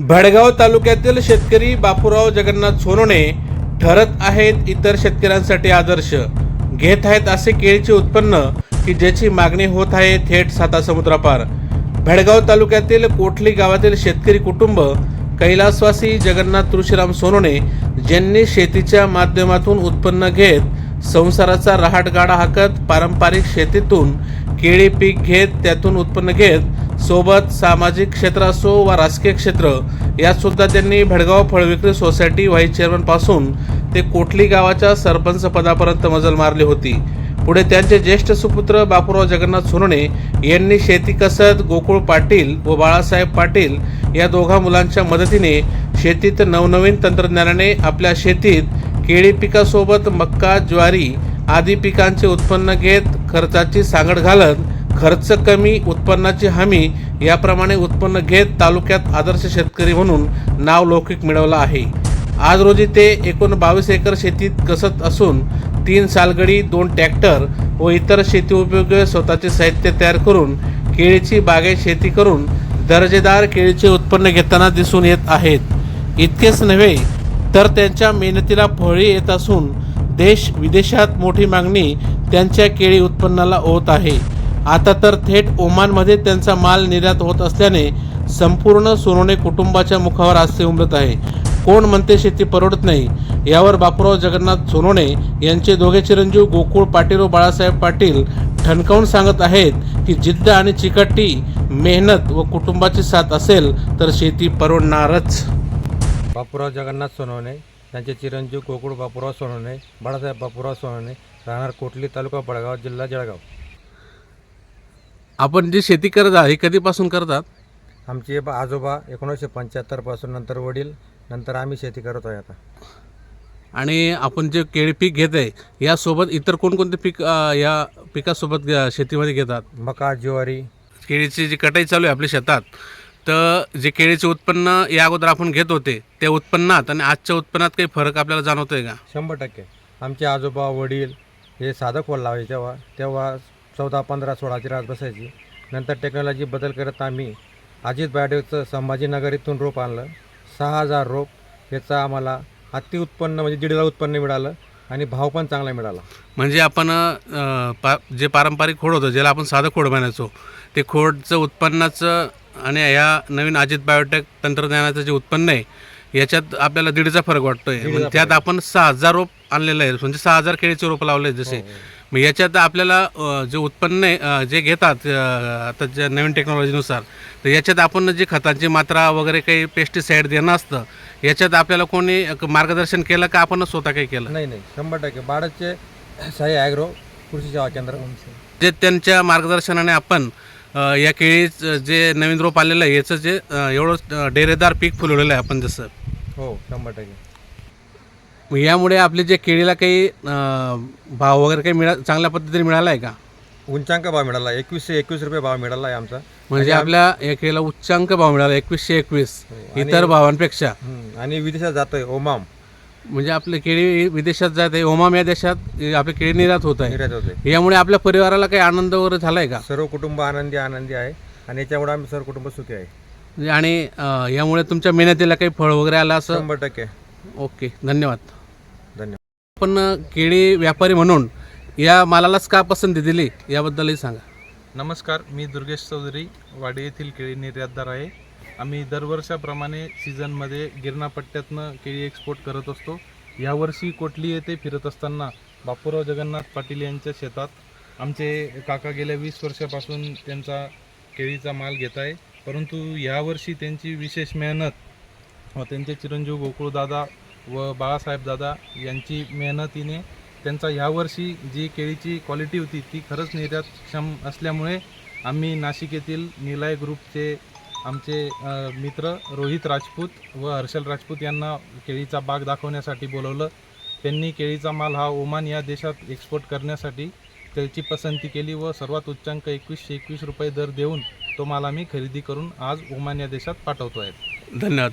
भडगाव तालुक्यातील शेतकरी बापूराव जगन्नाथ सोनोने ठरत आहेत इतर शेतकऱ्यांसाठी आदर्श. घेत आहेत असे केळीचे उत्पन्न की ज्याची मागणी होत आहे थेट साता समुद्रापार. भडगाव तालुक्यातील कोठली गावातील शेतकरी कुटुंब कैलासवासी जगन्नाथ तुळशीराम सोनोने ज्यांनी शेतीच्या माध्यमातून उत्पन्न घेत संसाराचा रहाटगाडा हाकत पारंपरिक शेतीतून केळी पीक घेत त्यातून उत्पन्न घेत सोबत सामाजिक क्षेत्र असो वा राजकीय क्षेत्र यात सुद्धा त्यांनी भडगाव फळविक्री सोसायटी व्हाईस चेअरमनपासून ते कोटली गावाच्या सरपंच पदापर्यंत मजल मारली होती. पुढे त्यांचे ज्येष्ठ सुपुत्र बापूराव जगन्नाथ सोनवणे यांनी शेती कसत गोकुळ पाटील व बाळासाहेब पाटील या दोघा मुलांच्या मदतीने शेतीत नवनवीन तंत्रज्ञानाने आपल्या शेतीत केळी पिकासोबत मक्का ज्वारी आदी पिकांचे उत्पन्न घेत खर्चाची सांगड घालत खर्च कमी उत्पन्नाची हमी याप्रमाणे उत्पन्न घेत तालुक्यात आदर्श शेतकरी म्हणून नाव लौकिक मिळवलं आहे. आज रोजी ते एकूण बावीस एकर शेतीत कसत असून तीन सालगडी दोन ट्रॅक्टर व इतर शेती उपयोगी स्वतःचे साहित्य तयार करून केळीची बागायत शेती करून दर्जेदार केळीचे उत्पन्न घेताना दिसून येत आहेत. इतकेच नव्हे तर त्यांच्या मेहनतीला फळी येत असून देश विदेशात मोठी मागणी त्यांच्या केळी उत्पन्नाला होत आहे. आता तर थेट ओमानमध्ये त्यांचा माल निर्यात होत असल्याने संपूर्ण सोनवणे कुटुंबाच्या मुखावर हास्य उमलत आहे. कोण म्हणते शेती परवडत नाही? यावर बापूराव जगन्नाथ सोनवणे यांचे दोघे चिरंजीव गोकुळ पाटील व बाळासाहेब पाटील ठणकावून सांगत आहेत की जिद्द आणि चिकटी मेहनत व कुटुंबाची साथ असेल तर शेती परवडणारच. बापूराव जगन्नाथ सोनवणे त्यांचे चिरंजीव गोकुळ बापूराव सोनवणे बाळासाहेब बापूराव सोनवणे राहणार कोटली तालुका बडगाव जिल्हा जळगाव. आपण जी शेती करत आहात ही कधीपासून करतात? आमचे बा- आजोबा एकोणीसशे पंच्याहत्तरपासून नंतर वडील नंतर आम्ही शेती करत आहे आता. आणि आपण जे केळी पीक घेत आहे यासोबत इतर कोणकोणते पीक अ, या पिकासोबत अ, शेतीमध्ये घेतात? मका ज्वारी. केळीची जी कटाई चालू आहे आपल्या शेतात तर जे केळीचे उत्पन्न या अगोदर आपण घेत होते त्या उत्पन्नात आणि आजच्या उत्पन्नात काही फरक आपल्याला जाणवतोय का? शंभर टक्के. आमचे आजोबा वडील हे साधं खोल लावायचे तेव्हा तेव्हा चौदा पंधरा सोळाची रात बसायची. नंतर टेक्नॉलॉजी बदल करत आम्ही अजित बायोटेकचं संभाजीनगर इथून रोप आणलं. सहा हजार रोप याचा आम्हाला अति उत्पन्न म्हणजे दीड उत्पन्न मिळालं आणि भाव पण चांगला मिळाला. म्हणजे आपण अ, पा जे पारंपरिक खोड होतं ज्याला आपण साधं खोड म्हणायचो ते खोडचं उत्पन्नाचं आणि या नवीन अजित बायोटेक तंत्रज्ञानाचं जे उत्पन्न आहे याच्यात आपल्याला दीडचा फरक वाटतोय. म्हणजे त्यात आपण सहा हजार रोप आणलेलं आहे. म्हणजे सहा हजार केळीचे रोप लावले जसे. मग याच्यात आपल्याला जे उत्पन्न आहे जे घेतात आता ज्या नवीन टेक्नॉलॉजीनुसार तर याच्यात आपण जे खतांची मात्रा वगैरे काही पेस्टिसाईड देणं असतं याच्यात आपल्याला कोणी मार्गदर्शन केलं का आपण स्वतः काही केलं? नाही नाही. शंभर टक्के. बाळाचे साई ॲग्रो कृषी सेवा केंद्र. जे त्यांच्या मार्गदर्शनाने आपण या केळी जे नवीन रोप आलेलं आहे याचं जे एवढं डेरेदार पीक फुलवलेलं आहे आपण जसं. हो शंभर टक्के. मग यामुळे आपले जे केळीला काही अ, भाव वगैरे काही मिळा चांगल्या पद्धतीने मिळाला आहे का? उंचांक भाव मिळाला. एकवीसशे एकवीस रुपये भाव मिळाला आहे आमचा. म्हणजे आपल्या या केळीला उच्चांक भाव मिळाला एकवीसशे एकवीस हो, इतर भावांपेक्षा. हम्म, आणि विदेशात जातोय ओमाम. म्हणजे आपले केळी विदेशात जात आहे ओमाम या देशात आपली केळी निर्यात होत आहे. निर्यात होते यामुळे आपल्या परिवाराला काही आनंद वगैरे झालाय का? सर्व कुटुंब आनंदी आनंदी आहे. आणि याच्यामुळे आम्ही सर्व कुटुंब सुखी आहे. म्हणजे आणि अ, यामुळे तुमच्या मेहनतीला काही फळ वगैरे आलं असं? शंभर टक्के. ओके धन्यवाद. पण केळी व्यापारी म्हणून या मालालाच का पसंती दिली याबद्दलही सांगा. नमस्कार मी दुर्गेश चौधरी वाडी येथील केळी निर्यातदार आहे. आम्ही दरवर्षाप्रमाणे सीझनमध्ये गिरणापट्ट्यातनं केळी एक्सपोर्ट करत असतो. यावर्षी कोटली येथे फिरत असताना बापूराव जगन्नाथ पाटील यांच्या शेतात आमचे काका गेल्या वीस वर्षापासून त्यांचा केळीचा माल घेत आहे. परंतु यावर्षी त्यांची विशेष मेहनत व त्यांचे चिरंजीव गोकुळदादा व बाळासाहेब दादा यांची मेहनतीने त्यांचा ह्यावर्षी जी केळीची क्वालिटी होती ती खरंच निर्यातक्षम असल्यामुळे आम्ही नाशिक येथील निलाय ग्रुपचे आमचे मित्र रोहित राजपूत व हर्षल राजपूत यांना केळीचा बाग दाखवण्यासाठी बोलवलं. त्यांनी केळीचा माल हा ओमान या देशात एक्सपोर्ट करण्यासाठी त्याची पसंती केली व सर्वात उच्चांक एकवीसशे एकवीस रुपये दर देऊन तो माल आम्ही खरेदी करून आज ओमान या देशात पाठवतो आहे धन्यवाद.